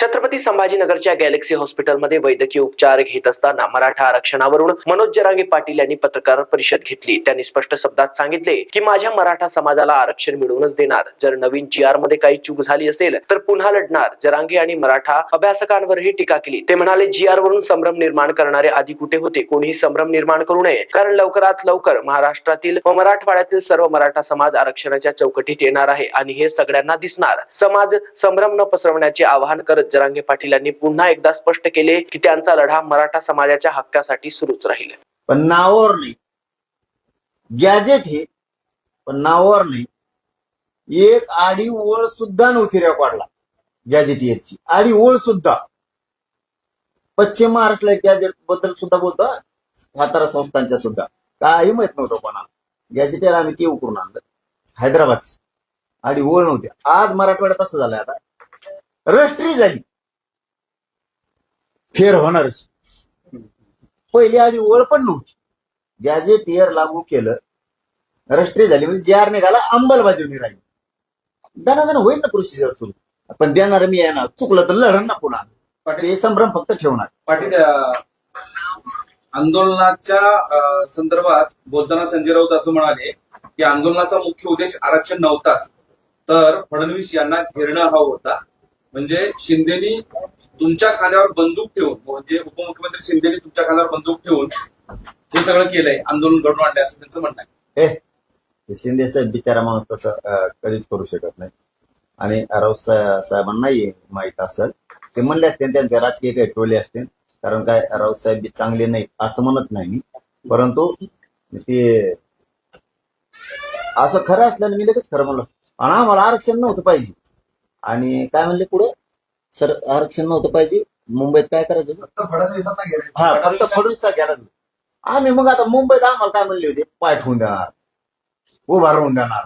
Chhatrapati संभाजीनगरच्या Galaxy हॉस्पिटलमध्ये वैद्यकीय उपचार घेत असताना मराठा आरक्षणावरून मनोज जरांगे पाटील यांनी पत्रकार परिषद घेतली. त्यांनी स्पष्ट शब्दात सांगितले की माझ्या मराठा समाजाला आरक्षण मिळवूनच देणार. जर नवीन जी आरमध्ये काही चूक झाली असेल तर पुन्हा लढणार जरांगे आणि मराठा अभ्यासकांवरही टीका केली. ते म्हणाले जी आर वरून संभ्रम निर्माण करणारे आधी कुठे होते? कोणीही संभ्रम निर्माण करू नये. कारण लवकरात लवकर महाराष्ट्रातील व मराठवाड्यातील सर्व मराठा समाज आरक्षणाच्या चौकटीत येणार आहे आणि हे सगळ्यांना दिसणार. समाज संभ्रम न पसरवण्याचे आवाहन करत जरांगे पाटील यांनी पुन्हा एकदा स्पष्ट केले की त्यांचा लढा मराठा समाजाच्या हक्कासाठी सुरूच राहील. पण नावावर नाही. गॅजेट हे पण नावावर नाही. एक आडी ओळ सुद्धा नव्हती रेकॉर्डला गॅजेटियरची आडी ओळ सुद्धा. पश्चिम महाराष्ट्र गॅजेटबद्दल सुद्धा बोलतो सातारा संस्थांच्या सुद्धा. काही माहीत नव्हतं कोणाला. गॅजेटेर आम्ही ते उकरून आणलं. हैदराबादचं. आणि ओळ नव्हती. आज मराठवाड्यात असं झालंय आता. रष्ट्री झाली. फेर होणारच. पहिली आधी ओळ पण नव्हती. गॅजेटियर लागू केलं रष्ट्री झाली. म्हणजे जी आर निघाला अंमलबजावणी राहिली. दना होईल ना प्रोसिजर सुरू. पण देणार मी ना. चुकलं तर लढण ना पुन्हा. पाटील. ते संभ्रम फक्त ठेवणार. पाटील आंदोलनाच्या संदर्भात बोलताना संजय राऊत असं म्हणाले की आंदोलनाचा मुख्य उद्देश आरक्षण नव्हताच. तर फडणवीस यांना घेरणं हवं होता. म्हणजे शिंदेनी तुमच्या खांद्यावर बंदूक ठेवून म्हणजे उपमुख्यमंत्री शिंदेनी तुमच्या खांद्यावर बंदूक ठेवून हे सगळं केलंय आंदोलन घडून आणलंय असं त्यांचं म्हणणं आहे. हे शिंदे साहेब बिचारा माणूस तसं कधीच करू शकत नाही. आणि राऊत साहेबांनाही माहीत असेल. ते म्हणले असते त्यांचे राजकीय काही टोले असते कारण काय राऊत साहेब बी चांगले नाहीत असं म्हणत नाही मी. परंतु ते असं खरं असल्याने मी लगेच खरं म्हणलं. आणि आम्हाला आरक्षण नव्हतं पाहिजे. आणि काय म्हणले पुढे? सर आरक्षण नव्हतं पाहिजे. मुंबईत काय करायचं? फक्त फडणवीसांना घेरायचं. हा फक्त फडणवीस घ्यायला आम्ही मग आता मुंबईत आम्हाला काय म्हणले होते? पाय ठेवून देणार. उभा राहून देणार.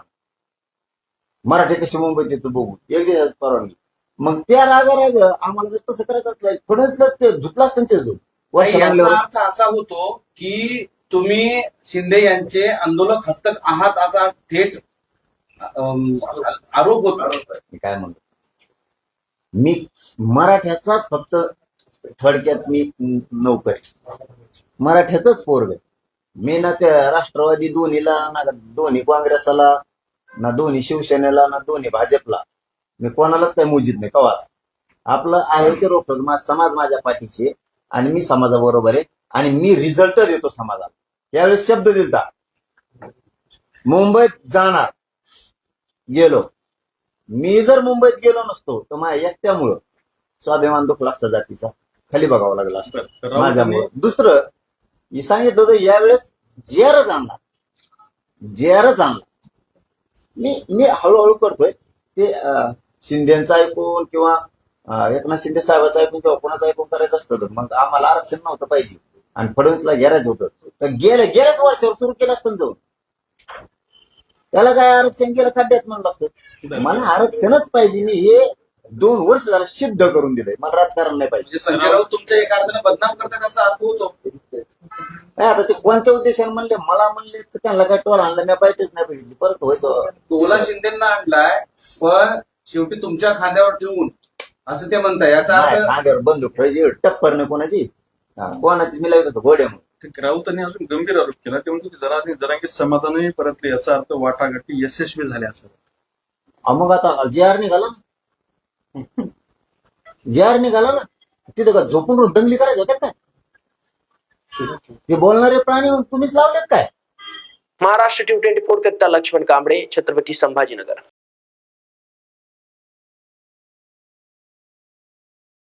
मराठी कशी मुंबईत येतो बघू. एक दिवस परवानगी. मग त्या रागा राग आम्हाला जर तसं करायचं असलं फडणवीसला ते धुतला असतं त्याच. वर्ष नाही, याचा लागल्यावर अर्थ असा होतो की तुम्ही शिंदे यांचे आंदोलक हस्तक आहात असा थेट आरोप होतो. मी काय म्हणतो? मी मराठ्याचाच फक्त थोडक्यात मी नोकरी. मराठ्याचाच पोरग मी ना त्या राष्ट्रवादी दोन्हीला ना दोन्ही काँग्रेसला ना दोन्ही शिवसेनेला ना दोन्ही भाजपला. मी कोणालाच काही मोजित नाही. कवाच. आपलं आहे ते रोखत समाज माझ्या पाठीशी आहे आणि मी समाजाबरोबर आहे आणि मी रिझल्ट देतो समाजाला. त्यावेळेस शब्द दिलता. मुंबईत जाणार. गेलो. मी जर मुंबईत गेलो नसतो तर माझ्या एकट्यामुळं स्वाभिमान दुखला असता जातीचा. खाली बघावं लागलं असतं. माझ्यामुळं. दुसरं मी सांगितलं होतं यावेळेस जेरच आणणार. जेरच आणणार. मी मी हळूहळू करतोय. ते शिंदेचं ऐकून किंवा एकनाथ शिंदे साहेबाचं ऐकून किंवा कोणाचं ऐकून करायचं असतं तर मग आम्हाला आरक्षण नव्हतं पाहिजे. आणि फडणवीसला गेरायचं होतं. तर गेल्या गेल्याच वर्षावर सुरू केलं असतं जाऊन. त्याला काय आरक्षण गेलं खड्ड्यात म्हणलं असतं मला आरक्षणच पाहिजे. मी हे दोन वर्ष झालं सिद्ध करून दिलंय. मला राजकारण नाही पाहिजे. म्हणजे संजय राऊत तुमच्या एका अर्थाने बदनाम करतात असा अर्थ होतो. काय आता ते कोणत्या उद्देशाने म्हणले? मला म्हणले तर त्यांना काय टोल आणला? मी पाहिजेच नाही पाहिजे. परत व्हायचं. टोला शिंदेना आणलाय पण शेवटी तुमच्या खांद्यावर ठेवून असं ते म्हणताय. याचा नाही, अर्थ खांद्यावर बंदूक पाहिजे टप्पर नाही कोणाची. हा, कोणाची? मी लावत होतो घोड्या म्हणून राऊतांनी अजून गंभीर आरोप केला. ते म्हणतो की जरा जरांगी समाधानही परतले याचा अर्थ वाटाघाटी यशस्वी झाल्या असं. मग आता जे आर निघाला ना. जे आर निघाला ना तिथं का झोपून दंगली करायचं होत्या काय? ते बोलणारे प्राणी मग तुम्हीच लावलेत काय? महाराष्ट्र टी ट्वेंटी फोर करता लक्ष्मण कांबळे छत्रपती संभाजीनगर.